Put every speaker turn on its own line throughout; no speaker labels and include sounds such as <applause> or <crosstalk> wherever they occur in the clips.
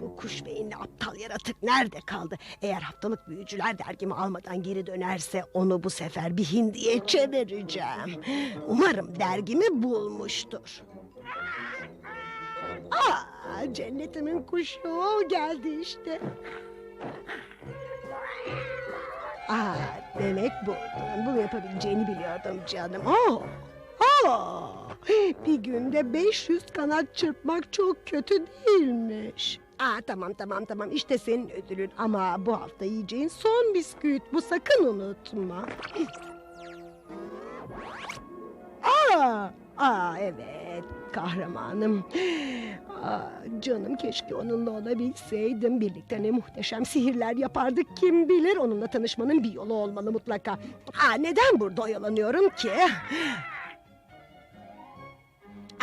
bu kuş beyinli aptal yaratık nerede kaldı? Eğer haftalık büyücüler dergimi almadan geri dönerse onu bu sefer bir hindiye çevireceğim. Umarım dergimi bulmuştur. Aa, cennetimin kuşu geldi işte. Aa, demek bu. Bunu yapabileceğini biliyordum canım. Oh, oh. Bir günde 500 kanat çırpmak çok kötü değilmiş. Aa, tamam tamam tamam işte senin ödülün ama bu hafta yiyeceğin son bisküvit bu sakın unutma. Aa, aa evet kahramanım. Aa, canım keşke onunla olabilseydim. Birlikte ne muhteşem sihirler yapardık kim bilir. Onunla tanışmanın bir yolu olmalı mutlaka. Aa, neden burada oyalanıyorum ki?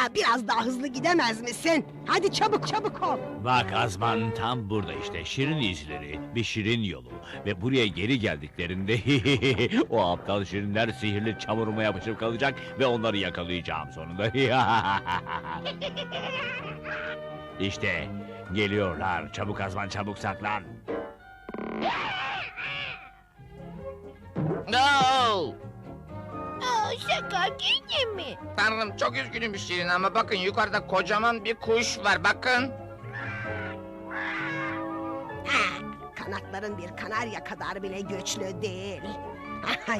Aa, biraz daha hızlı gidemez misin? Hadi çabuk çabuk ol.
Bak Azman tam burada işte şirin izleri, bir şirin yolu. Ve buraya geri geldiklerinde <laughs> o aptal şirinler sihirli çamuruma yapışıp kalacak ve onları yakalayacağım sonunda. <laughs> işte geliyorlar. Çabuk Azman çabuk saklan.
No!
Şaka yine mi?
Tanrım çok üzgünüm Şirin ama bakın yukarıda kocaman bir kuş var bakın.
Ah, Kanatların bir kanarya kadar bile güçlü değil.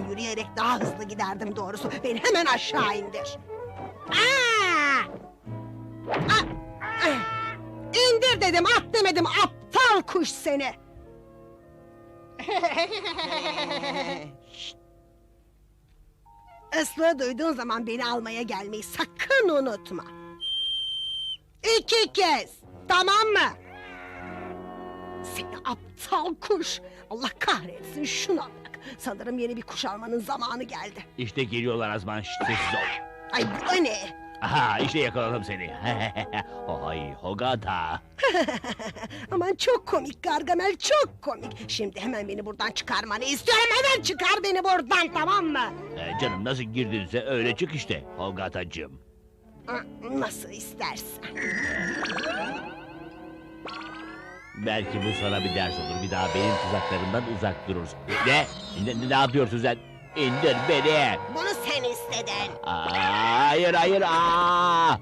Yürüyerek daha hızlı giderdim doğrusu. Beni hemen aşağı indir. Aa! Ah! Ah! İndir dedim, at demedim aptal kuş seni. <laughs> Şşt! Islığı duyduğun zaman beni almaya gelmeyi sakın unutma. İki kez, tamam mı? Seni aptal kuş. Allah kahretsin şuna bak. Sanırım yeni bir kuş almanın zamanı geldi.
İşte geliyorlar Azman sessiz ol.
Ay bu ne?
Aha işte yakaladım seni. <laughs> Hay Hogata. <laughs>
Aman çok komik Gargamel çok komik. Şimdi hemen beni buradan çıkarmanı istiyorum. Hemen çıkar beni buradan tamam mı?
Ee, canım nasıl girdinse öyle çık işte Hogatacığım.
Nasıl istersen.
Belki bu sana bir ders olur. Bir daha benim tuzaklarımdan uzak durursun. Ne? Ne, ne yapıyorsun sen? İndir beni.
Bunu sen istedin.
Aa, hayır hayır. Aa!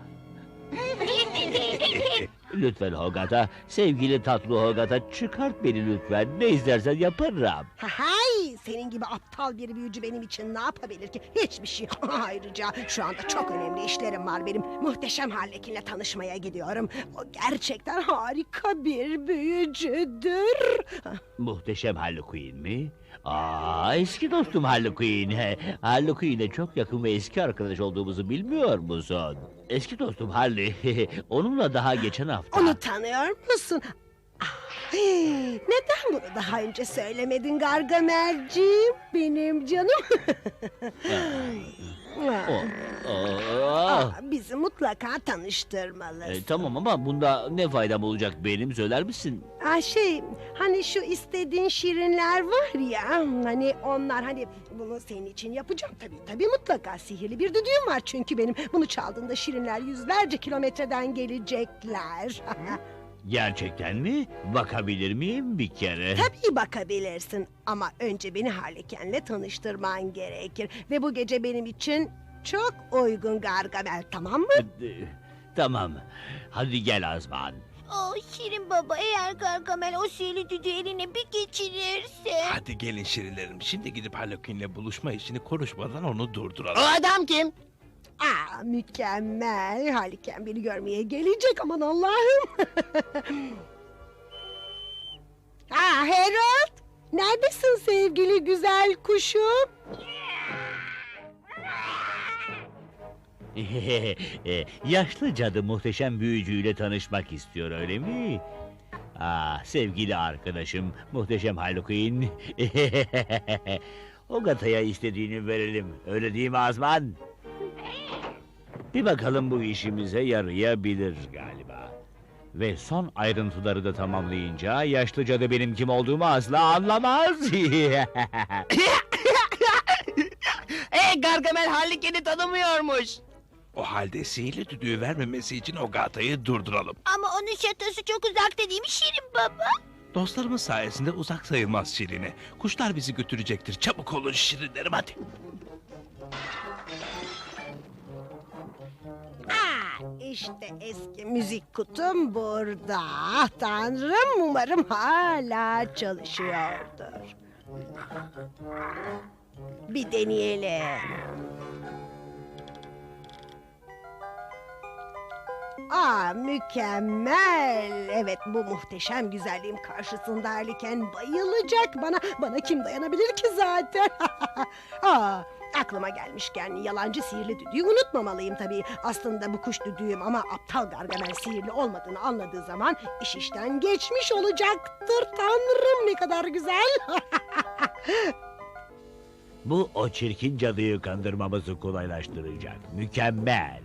<laughs> lütfen Hogata, sevgili tatlı Hogata çıkart beni lütfen. Ne istersen yaparım.
Hay, senin gibi aptal bir büyücü benim için ne yapabilir ki? Hiçbir şey. <laughs> Ayrıca şu anda çok önemli işlerim var benim. Muhteşem Harlekin'le tanışmaya gidiyorum. O gerçekten harika bir büyücüdür.
Muhteşem Harley Quinn mi? Aa, eski dostum Harley. <laughs> Harley Quinn'le çok yakın ve eski arkadaş olduğumuzu bilmiyor musun? Eski dostum Harley. <laughs> Onunla daha geçen hafta...
Onu tanıyor musun? Ah, Neden bunu daha önce söylemedin Gargamelciğim? Benim canım.
O- Aa,
Aa, Bizi mutlaka tanıştırmalısın.
e, tamam ama bunda ne faydam olacak benim söyler misin?
Aa, şey hani şu istediğin şirinler var ya hani onlar hani bunu senin için yapacağım tabii tabii mutlaka sihirli bir düdüğüm var çünkü benim bunu çaldığında şirinler yüzlerce kilometreden gelecekler. <laughs>
Gerçekten mi? Bakabilir miyim bir kere?
tabii bakabilirsin ama önce beni Harleken'le tanıştırman gerekir ve bu gece benim için çok uygun Gargamel tamam mı?
E, tamam. Hadi gel Azman.
Oh Şirin baba eğer Gargamel o sihirli düdüğü eline bir geçirirse.
Hadi gelin şirinlerim. Şimdi gidip Harlequin'le buluşma işini konuşmadan onu
O
durduralım.
adam kim?
Aa mükemmel Harleken beni görmeye gelecek aman Allah'ım. <laughs> Aa Harold neredesin sevgili güzel kuşum?
E, <laughs> Yaşlı cadı muhteşem büyücüyle tanışmak istiyor öyle mi? Ah sevgili arkadaşım muhteşem Harley Quinn. <laughs> o gataya istediğini verelim. Öyle değil mi Azman? Bir bakalım bu işimize yarayabilir galiba. Ve son ayrıntıları da tamamlayınca yaşlı cadı benim kim olduğumu asla anlamaz. <laughs>
Hey Gargamel Harlequin'i tanımıyormuş.
O halde sihirli düdüğü vermemesi için o gatayı durduralım.
Ama onun şatosu çok uzakta değil mi Şirin baba?
Dostlarımız sayesinde uzak sayılmaz Şirin'e. Kuşlar bizi götürecektir. Çabuk olun Şirinlerim hadi.
İşte eski müzik kutum burada. Ah, Tanrım umarım hala çalışıyordur. Bir deneyelim. Aa mükemmel. Evet bu muhteşem güzelliğim karşısında Erliken bayılacak. Bana bana kim dayanabilir ki zaten? Aa <laughs> aklıma gelmişken yalancı sihirli düdüğü unutmamalıyım tabii. Aslında bu kuş düdüğüm ama aptal Gargamel sihirli olmadığını anladığı zaman iş işten geçmiş olacaktır. Tanrım ne kadar güzel. <laughs>
Bu o çirkin cadıyı kandırmamızı kolaylaştıracak. Mükemmel.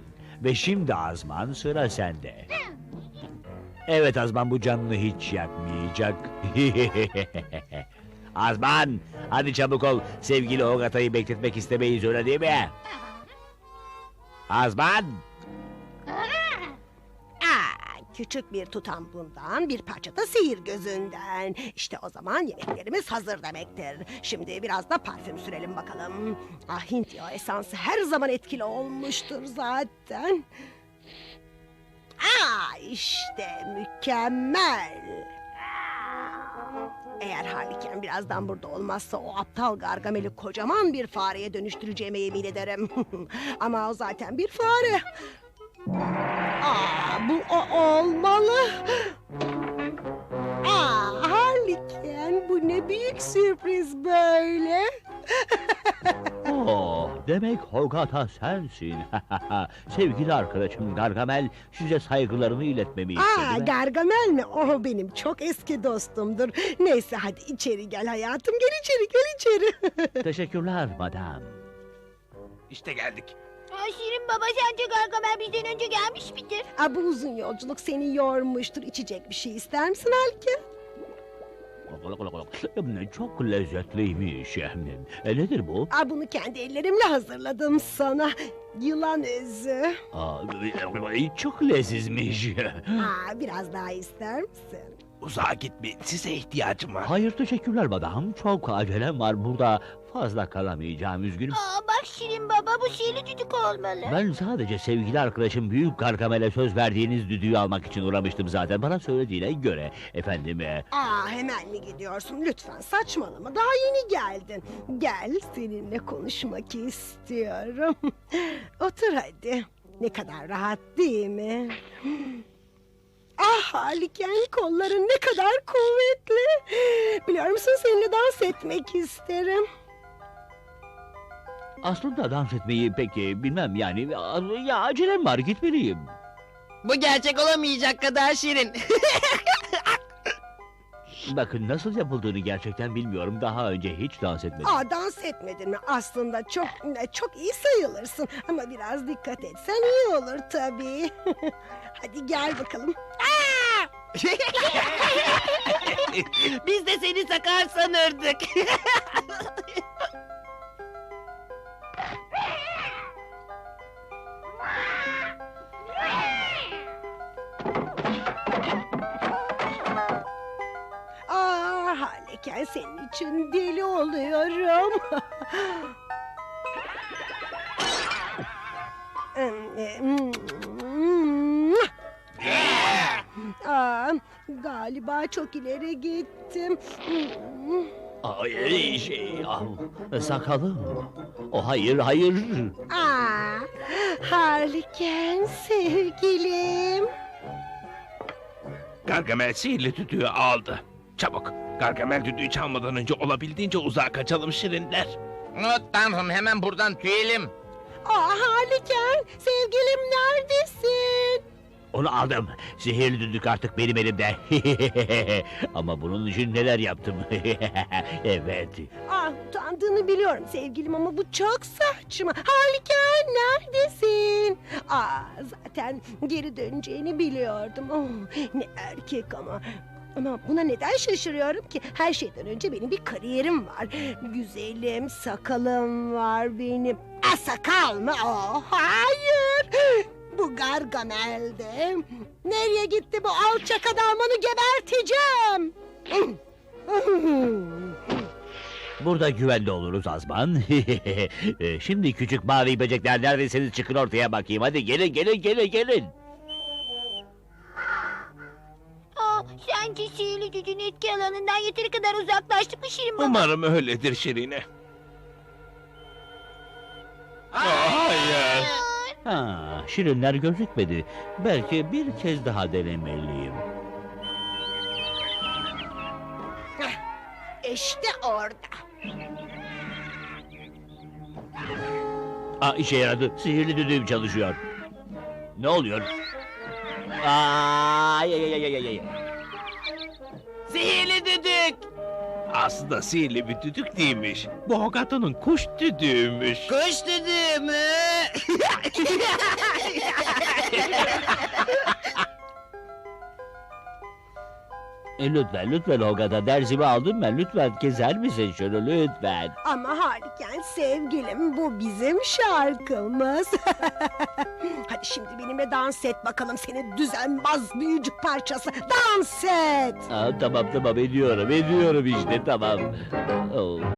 Ve şimdi Azman sıra sende. Evet Azman bu canını hiç yakmayacak. <laughs> Azman hadi çabuk ol. Sevgili Ogata'yı bekletmek istemeyiz öyle değil mi? Azman.
Aa, küçük bir tutam bundan, bir parça da sihir gözünden. İşte o zaman yemeklerimiz hazır demektir. Şimdi biraz da parfüm sürelim bakalım. Ah Hint yağı esansı her zaman etkili olmuştur zaten. Aa, işte mükemmel. Eğer Harliken birazdan burada olmazsa o aptal Gargamel'i kocaman bir fareye dönüştüreceğime yemin ederim. <laughs> Ama o zaten bir fare. Aa, bu o olmalı. Aa, Harliken bu ne büyük sürpriz böyle.
Oh, demek Hogata sensin. <laughs> Sevgili arkadaşım Gargamel size saygılarını iletmemi
Aa,
istedi.
Gargamel mi? O benim çok eski dostumdur. Neyse hadi içeri gel hayatım. Gel içeri, gel içeri. <laughs>
Teşekkürler madam.
İşte geldik.
Aa, Şirin baba sence Gargamel bizden önce gelmiş midir?
Aa, bu uzun yolculuk seni yormuştur. İçecek bir şey ister misin Halki?
Çok lezzetliymiş. E, nedir bu?
Aa, bunu kendi ellerimle hazırladım sana. Yılan özü.
Aa, çok lezizmiş.
Aa, biraz daha ister misin?
Uzağa gitmeyin. Size ihtiyacım var.
Hayır teşekkürler madam. Çok acelem var burada. Fazla kalamayacağım üzgünüm.
Aa, bak Şirin baba bu sihirli düdük olmalı.
Ben sadece sevgili arkadaşım Büyük Gargamel'e söz verdiğiniz düdüğü almak için uğramıştım zaten. Bana söylediğine göre efendim. e,
Aa, hemen mi gidiyorsun? Lütfen saçmalama. Daha yeni geldin. Gel seninle konuşmak istiyorum. <laughs> Otur hadi. Ne kadar rahat değil mi? Ah Haliken kolların ne kadar kuvvetli. Biliyor musun seninle dans etmek isterim.
Aslında dans etmeyi pek e, bilmem yani. Ya acelem var gitmeliyim.
Bu gerçek olamayacak kadar şirin. <laughs>
Bakın nasıl yapıldığını gerçekten bilmiyorum. Daha önce hiç dans etmedim.
Aa dans etmedin mi? Aslında çok çok iyi sayılırsın. Ama biraz dikkat etsen iyi olur tabii. <laughs> hadi gel bakalım. <laughs>
Biz de seni sakar sanırdık. <laughs>
Aa Harleken senin için deli oluyorum. <laughs> Aa, galiba çok ileri gittim.
Ay şey, ah, sakalım. O hayır, hayır.
Aa, Harliken sevgilim.
Gargamel sihirli düdüğü aldı. Çabuk. Gargamel düdüğü çalmadan önce olabildiğince uzağa kaçalım Şirinler.
Oh, tanrım hemen buradan tüyelim.
Aa Harliken sevgilim neredesin?
Onu aldım. Sihirli düdük artık benim elimde. <laughs> Ama bunun için neler yaptım. <laughs> evet.
Ah utandığını biliyorum sevgilim ama bu çok saçma. Harliken neredesin? Aa zaten geri döneceğini biliyordum. Oh, ne erkek ama. Ama buna neden şaşırıyorum ki? Her şeyden önce benim bir kariyerim var. Güzelim, sakalım var benim. Aa, sakal mı? Oh, hayır. Bu Gargamel'de. Nereye gitti bu alçak adam onu geberteceğim.
Burada güvende oluruz Azman. <laughs> E, Şimdi küçük mavi böcekler neredesiniz çıkın ortaya bakayım. Hadi gelin gelin gelin gelin.
Aa, sence sihirli gücün etki alanından yeteri kadar uzaklaştık mı Şirin baba?
Umarım öyledir Şirine. Hayır.
Ha, şirinler gözükmedi. Belki bir kez daha denemeliyim.
işte orada.
Aa, işe yaradı. Sihirli düdüğüm çalışıyor. Ne oluyor? Aa, ay, ay, ay, ay, ay.
Sihirli düdük.
Aslında sihirli bir düdük değilmiş. Bu Hogato'nun kuş düdüğüymüş.
Kuş düdüğü mü? <laughs>
E, lütfen lütfen Hogata dersimi aldım ben. Lütfen keser misin şunu lütfen?
Ama Hariken sevgilim bu bizim şarkımız. <laughs> Hadi şimdi benimle dans et bakalım seni düzenbaz büyücük parçası. Dans et.
Aa, tamam tamam ediyorum ediyorum işte tamam. Oh.